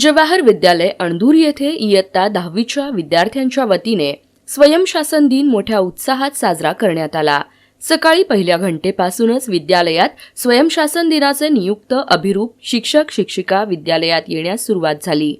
जवाहर विद्यालय अणदूर येथे इयत्ता दहावीच्या विद्यार्थ्यांच्या वतीने स्वयंशासन दिन मोठ्या उत्साहात साजरा करण्यात आला. सकाळी पहिल्या घंटेपासूनच विद्यालयात स्वयंशासन दिनाचे नियुक्त अभिरूप शिक्षक शिक्षिका विद्यालयात येण्यास सुरुवात झाली.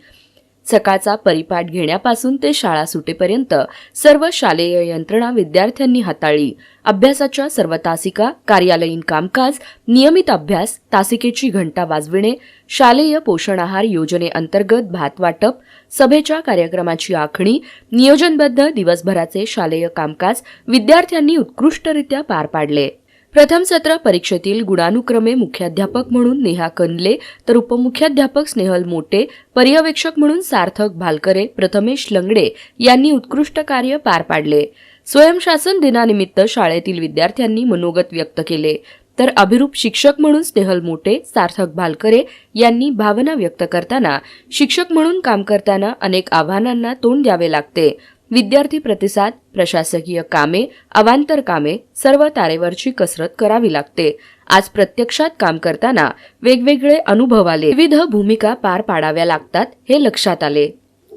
सकाळचा परिपाठ घेण्यापासून ते शाळा सुटेपर्यंत सर्व शालेय यंत्रणा विद्यार्थ्यांनी हाताळली. अभ्यासाच्या सर्व तासिका कार्यालयीन कामकाज नियमित अभ्यास तासिकेची घंटा वाजविणे शालेय पोषण आहार योजनेअंतर्गत भात वाटप सभेच्या कार्यक्रमाची आखणी नियोजनबद्ध दिवसभराचे शालेय कामकाज विद्यार्थ्यांनी उत्कृष्टरित्या पार पाडले. प्रथम सत्र परीक्षेतील गुणानुक्रमे मुख्याध्यापक म्हणून नेहा कनले तर उपमुख्याध्यापक स्नेहल मोटे पर्यवेक्षक म्हणून सार्थक भालकरे प्रथमेश लंगडे यांनी उत्कृष्ट कार्य पार पाडले. स्वयंशासन दिनानिमित्त शाळेतील विद्यार्थ्यांनी मनोगत व्यक्त केले. तर अभिरूप शिक्षक म्हणून स्नेहल मोटे सार्थक भालकरे यांनी भावना व्यक्त करताना शिक्षक म्हणून काम करताना अनेक आव्हानांना तोंड द्यावे लागते. विद्यार्थी प्रतिसाद प्रशासकीय कामे अवांतर कामे सर्व तारेवरची कसरत करावी लागते. आज प्रत्यक्षात काम करताना वेगवेगळे अनुभव आले. विविध भूमिका पार पाडाव्या लागतात हे लक्षात आले.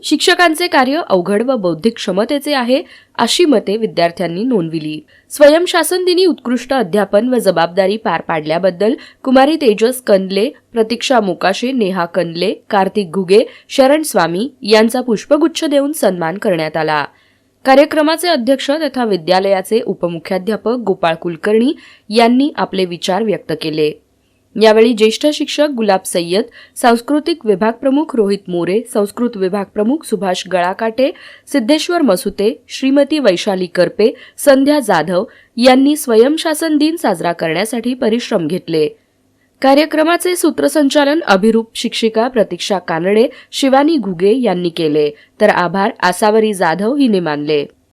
शिक्षकांचे कार्य अवघड व बौद्धिक क्षमतेचे आहे अशी मते विद्यार्थ्यांनी नोंदविली. स्वयंशासन दिनी उत्कृष्ट अध्यापन व जबाबदारी पार पाडल्याबद्दल कुमारी तेजस कंदले प्रतीक्षा मोकाशे नेहा कंदले कार्तिक घुगे शरण स्वामी यांचा पुष्पगुच्छ देऊन सन्मान करण्यात आला. कार्यक्रमाचे अध्यक्ष तथा विद्यालयाचे उपमुख्याध्यापक गोपाळ कुलकर्णी यांनी आपले विचार व्यक्त केले. यावेळी ज्येष्ठ शिक्षक गुलाब सय्यद सांस्कृतिक विभाग प्रमुख रोहित मोरे संस्कृत विभाग प्रमुख सुभाष गळाकाटे सिद्धेश्वर मसुते श्रीमती वैशाली करपे संध्या जाधव यांनी स्वयंशासन दिन साजरा करण्यासाठी परिश्रम घेतले. कार्यक्रमाचे सूत्रसंचालन अभिरूप शिक्षिका प्रतीक्षा कानडे शिवानी घुगे यांनी केले. तर आभार आसावरी जाधव हिने मानले.